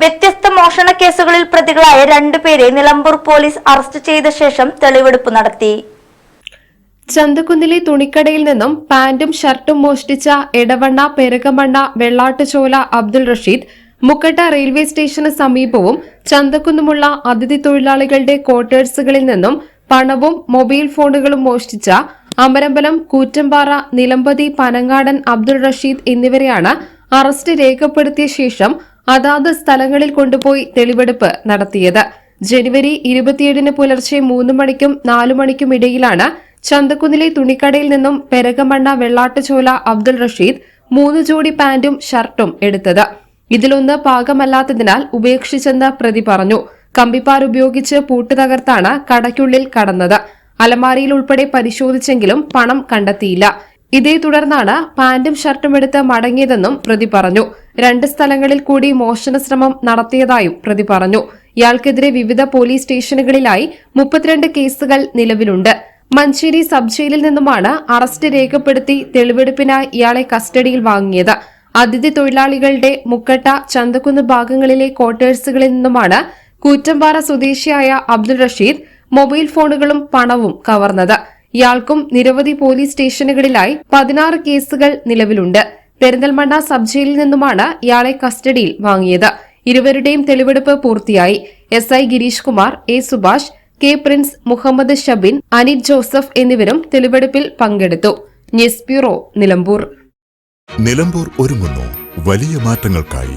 വ്യത്യസ്ത മോഷണ കേസുകളിൽ പ്രതികളായ രണ്ടുപേരെ നിലമ്പൂർ പോലീസ് അറസ്റ്റ് ചെയ്ത ശേഷം തെളിവെടുപ്പ് നടത്തി. ചന്തക്കുന്നിലെ തുണിക്കടയിൽ നിന്നും പാന്റും ഷർട്ടും മോഷ്ടിച്ച എടവണ്ണ പെരകമണ്ണ വെള്ളാട്ടുചോല അബ്ദുൾ റഷീദ് മുക്കട്ട റെയിൽവേ സ്റ്റേഷന് സമീപവും ചന്തക്കുന്നുമുള്ള അതിഥി തൊഴിലാളികളുടെ ക്വാർട്ടേഴ്സുകളിൽ നിന്നും പണവും മൊബൈൽ ഫോണുകളും മോഷ്ടിച്ച അമരമ്പലം കൂറ്റമ്പാറ നിലമ്പതി പനങ്ങാടൻ അബ്ദുൾ റഷീദ് എന്നിവരെയാണ് അറസ്റ്റ് രേഖപ്പെടുത്തിയ ശേഷം അതാത് സ്ഥലങ്ങളിൽ കൊണ്ടുപോയി തെളിവെടുപ്പ് നടത്തിയത്. ജനുവരി ഇരുപത്തിയേഴിന് പുലർച്ചെ മൂന്ന് മണിക്കും നാലു മണിക്കും ഇടയിലാണ് ചന്തക്കുന്നിലെ തുണിക്കടയിൽ നിന്നും പെരകമണ്ണ വെള്ളാട്ടുചോല അബ്ദുൾ റഷീദ് മൂന്ന് ജോഡി പാന്റും ഷർട്ടും എടുത്തത്. ഇതിലൊന്ന് പാകമല്ലാത്തതിനാൽ ഉപേക്ഷിച്ചെന്ന് പ്രതി പറഞ്ഞു. കമ്പിപ്പാർ ഉപയോഗിച്ച് പൂട്ട് തകർത്താണ് കടയ്ക്കുള്ളിൽ കടന്നത്. അലമാരിയിൽ ഉൾപ്പെടെ പരിശോധിച്ചെങ്കിലും പണം കണ്ടെത്തിയില്ല. ഇതേ തുടർന്നാണ് പാന്റും ഷർട്ടും എടുത്ത് മടങ്ങിയതെന്നും പ്രതി പറഞ്ഞു. രണ്ട് സ്ഥലങ്ങളിൽ കൂടി മോഷണ ശ്രമം നടത്തിയതായും പ്രതി പറഞ്ഞു. ഇയാൾക്കെതിരെ വിവിധ പോലീസ് സ്റ്റേഷനുകളിലായി മുപ്പത്തിരണ്ട് കേസുകൾ നിലവിലുണ്ട്. മഞ്ചേരി സബ് ജയിലിൽ നിന്നുമാണ് അറസ്റ്റ് രേഖപ്പെടുത്തി തെളിവെടുപ്പിനായി ഇയാളെ കസ്റ്റഡിയിൽ വാങ്ങിയത്. അതിഥി തൊഴിലാളികളുടെ മുക്കട്ട ചന്തക്കുന്ന് ഭാഗങ്ങളിലെ ക്വാർട്ടേഴ്സുകളിൽ നിന്നുമാണ് കൂറ്റമ്പാറ സ്വദേശിയായ അബ്ദുൾ റഷീദ് മൊബൈൽ ഫോണുകളും പണവും കവർന്നത്. ഇയാൾക്കും നിരവധി പോലീസ് സ്റ്റേഷനുകളിലായി പതിനാറ് കേസുകൾ നിലവിലുണ്ട്. പെരിന്തൽമണ്ണ സബ് ജയിലിൽ നിന്നുമാണ് ഇയാളെ കസ്റ്റഡിയിൽ വാങ്ങിയത്. ഇരുവരുടെയും തെളിവെടുപ്പ് പൂർത്തിയായി. S I Girish Kumar A Subhash K Prince Muhammad Shabin Anith Joseph എന്നിവരും തെളിവെടുപ്പിൽ പങ്കെടുത്തു. News bureau Nilambur. നിലമ്പൂർ ഒരുങ്ങുന്നു. വലിയ മാറ്റങ്ങൾക്കായി.